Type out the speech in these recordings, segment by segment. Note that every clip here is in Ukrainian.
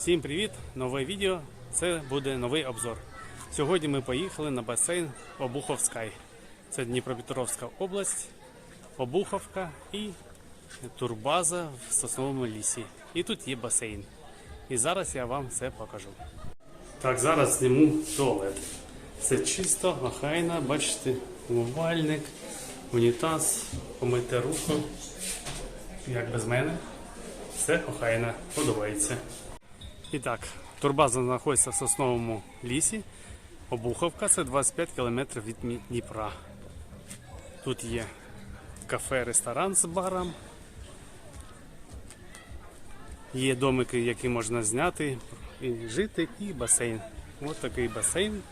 Всім привіт! Нове відео. Це буде новий обзор. Сьогодні ми поїхали на басейн Обуховський. Це Дніпропетровська область, Обуховка і турбаза в сосновому лісі. І тут є басейн. І зараз я вам це покажу. Так, зараз зніму туалет. Це чисто, охайно, бачите, умивальник, унітаз, помити руку. Як без мене. Все охайно, подобається. І так, турбаза знаходиться в сосновому лісі. Обуховка це 25 км від Дніпра. Тут є кафе, ресторан з баром. Є домики, які можна зняти і жити, і басейн. Ось такий басейн.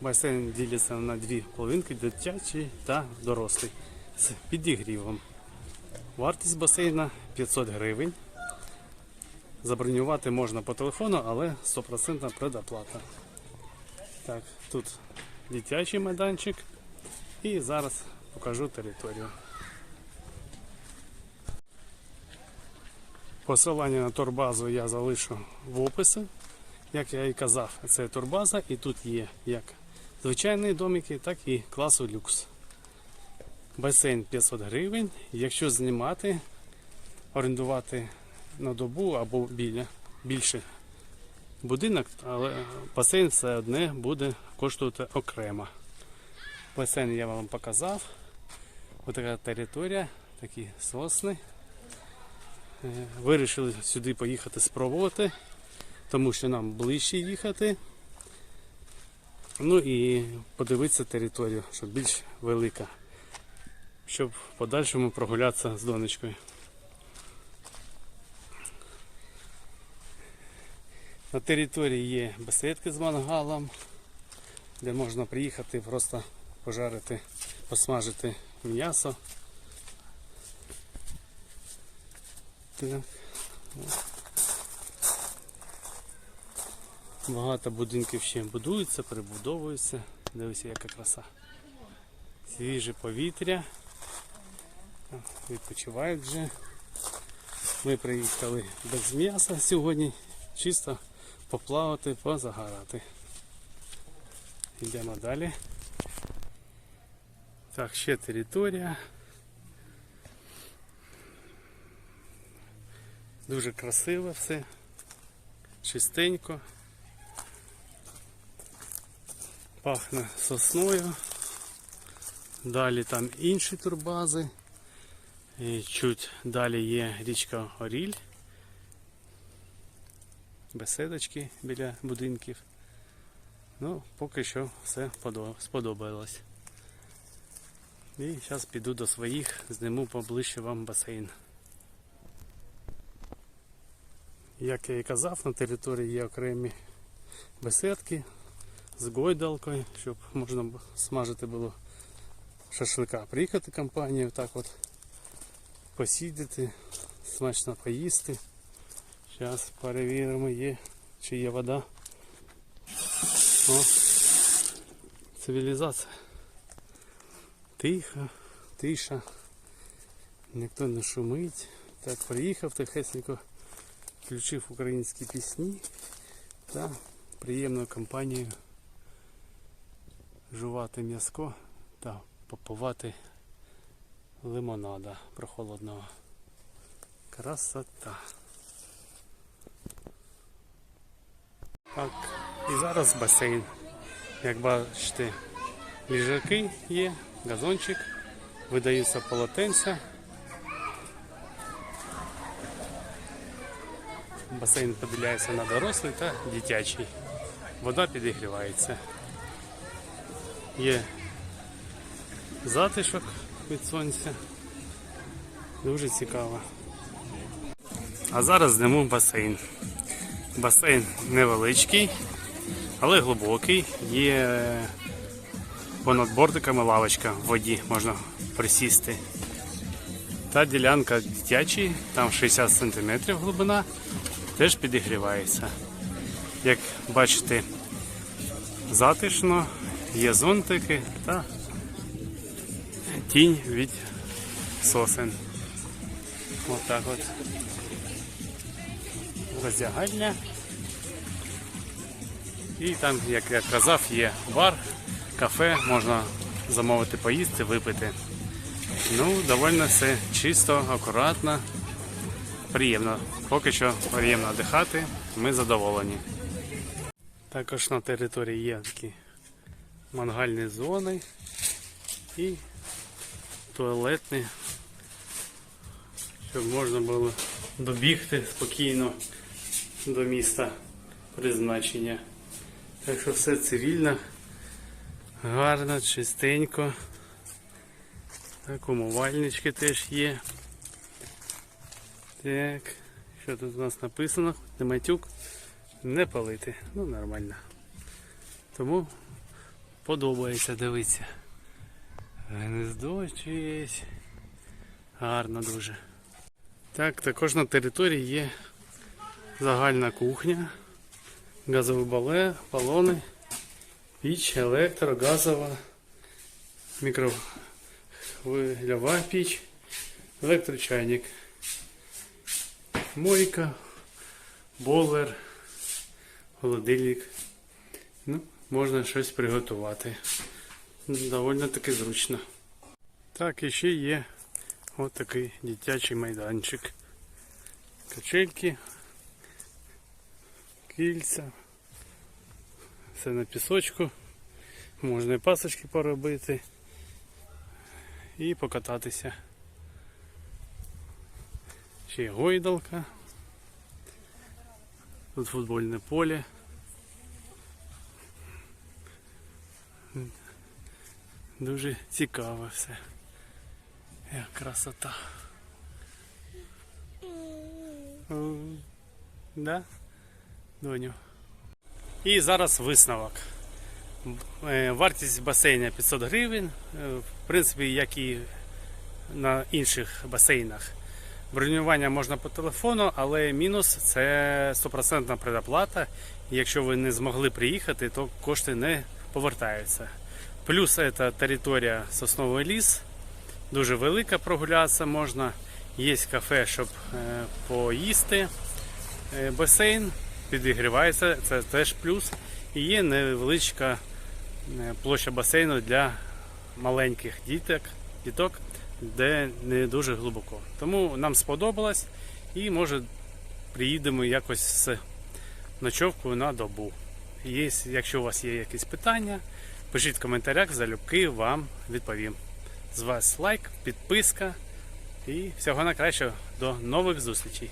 Басейн ділиться на дві половинки, дитячий та дорослий. З підігрівом. Вартість басейна 500 гривень. Забронювати можна по телефону, але 100% предоплата. Так, тут дитячий майданчик. І зараз покажу територію. Посилання на турбазу я залишу в описі. Як я і казав, це турбаза, і тут є як звичайні домики, так і класу люкс. Басейн 500 гривень. Якщо знімати, орендувати на добу або біля більше будинок, але басейн все одне буде коштувати окремо. Басейн я вам показав. Ось така територія, такі сосни. Е, Вирішили сюди поїхати спробувати, тому що нам ближче їхати. Ну і подивитися територію, щоб більш велика, щоб в подальшому прогулятися з донечкою. На території є беседки з мангалом, де можна приїхати просто пожарити, посмажити м'ясо. Багато будинків ще будуються, перебудовуються. Дивіться, яка краса. Свіже повітря. Відпочивають вже. Ми приїхали без м'яса сьогодні, чисто поплавати, позагорати. Йдемо далі. Так, ще територія. Дуже красиво все, чистенько. Пахне сосною. Далі там інші турбази. І чуть далі є річка Оріль. Беседочки біля будинків. Ну, поки що все сподобалось. І зараз піду до своїх, зніму поближче вам басейн. Як я і казав, на території є окремі беседки з гойдалкою, щоб можна смажити було шашлика. Приїхати компанією, так от посідати, смачно поїсти. Зараз перевіримо, є, чи є вода. О, цивілізація. Тихо, тиша. Ніхто не шумить. Так, приїхав тихесенько, включив українські пісні та приємною компанією жувати м'язко та попивати лимонада прохолодного. Красота. Так, і зараз басейн. Як бачите, ліжаки є, газончик, видаються полотенця. Басейн поділяється на дорослий та дитячий. Вода підігрівається. Є затишок від сонця. Дуже цікаво. А зараз зніму басейн. Басейн невеличкий, але глибокий. Є понад бортиками лавочка в воді, можна присісти. Та ділянка дитячий, там 60 см глибина, теж підігрівається. Як бачите, затишно, є зонтики та тінь від сосен. Отак от. Роздягальня. І там, як я казав, є бар, кафе, можна замовити поїсти, випити. Ну, доволі все чисто, акуратно, приємно. Поки що приємно дихати, ми задоволені. Також на території є такі мангальні зони і туалетні, щоб можна було добігти спокійно до міста призначення. Так що все цивільно, гарно, чистенько. Так, умивальнички теж є. Так, що тут у нас написано? Не матюк, не палити. Ну, нормально. Тому подобається дивитися. Гнездо чиєсь. Гарно дуже. Так, також на території є загальна кухня, газове бале, балони, піч, електро, газова, мікрохвильова піч, електрочайник, мойка, бойлер, холодильник. Ну, можна щось приготувати. Довольно таки зручно. Так, і ще є Ось такий дитячий майданчик. Качельки, кільця. Все на пісочку. Можна і пасочки поробити і покататися. Ще є гойдалка. Тут футбольне поле. Дуже цікаво все. Як красота. О, Да? Доню. І зараз висновок. Е, Вартість басейна 500 гривень. Е, В принципі, як і на інших басейнах. Бронювання можна по телефону, але мінус це 100% предоплата. Якщо ви не змогли приїхати, то кошти не повертаються. Плюс це територія сосновий ліс. Дуже велика прогулятися можна. Є кафе, щоб е, поїсти. Басейн підігрівається, це теж плюс. І є невеличка е, площа басейну для маленьких діток, діток, де не дуже глибоко. Тому нам сподобалось і може приїдемо якось з ночовкою на добу. Є, якщо у вас є якісь питання, пишіть в коментарях, залюбки вам відповім. З вас лайк, підписка і всього найкращого. До нових зустрічей!